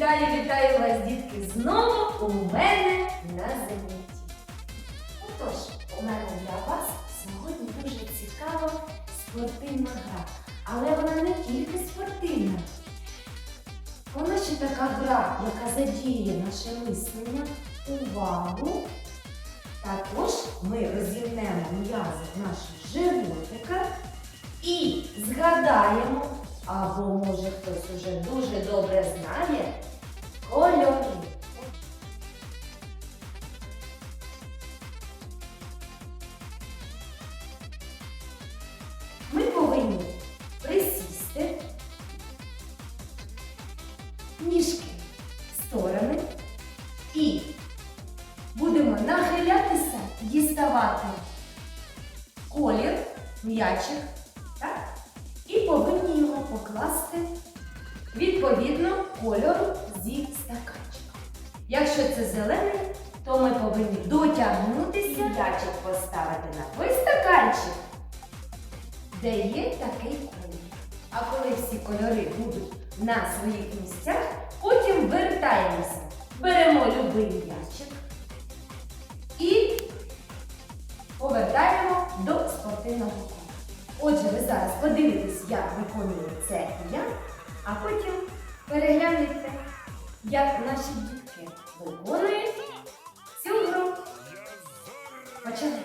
Вітаю, вітаю вас, дітки, знову у мене на занятті. Отож, у мене для вас сьогодні дуже цікава спортивна гра. Але вона не тільки спортивна. Вона ще така гра, яка задіє наше мислення, увагу. Також ми розімнемо м'язи нашого животика і згадаємо, або може хтось уже дуже добре знає, кольори. Ми повинні присісти, ніжки в сторони і будемо нахилятися, діставати колір, м'ячик, так? І повинні його покласти відповідно кольору зі. Якщо це зелений, то ми повинні дотягнутися, м'ячик поставити на той стаканчик, де є такий колір. А коли всі кольори будуть на своїх місцях, потім вертаємося. Беремо любий м'ячик і повертаємо до спортивного кола. Отже, ви зараз подивитесь, як виконує це я, а потім переглянете, як наші дітки виконують цю гру. Почали.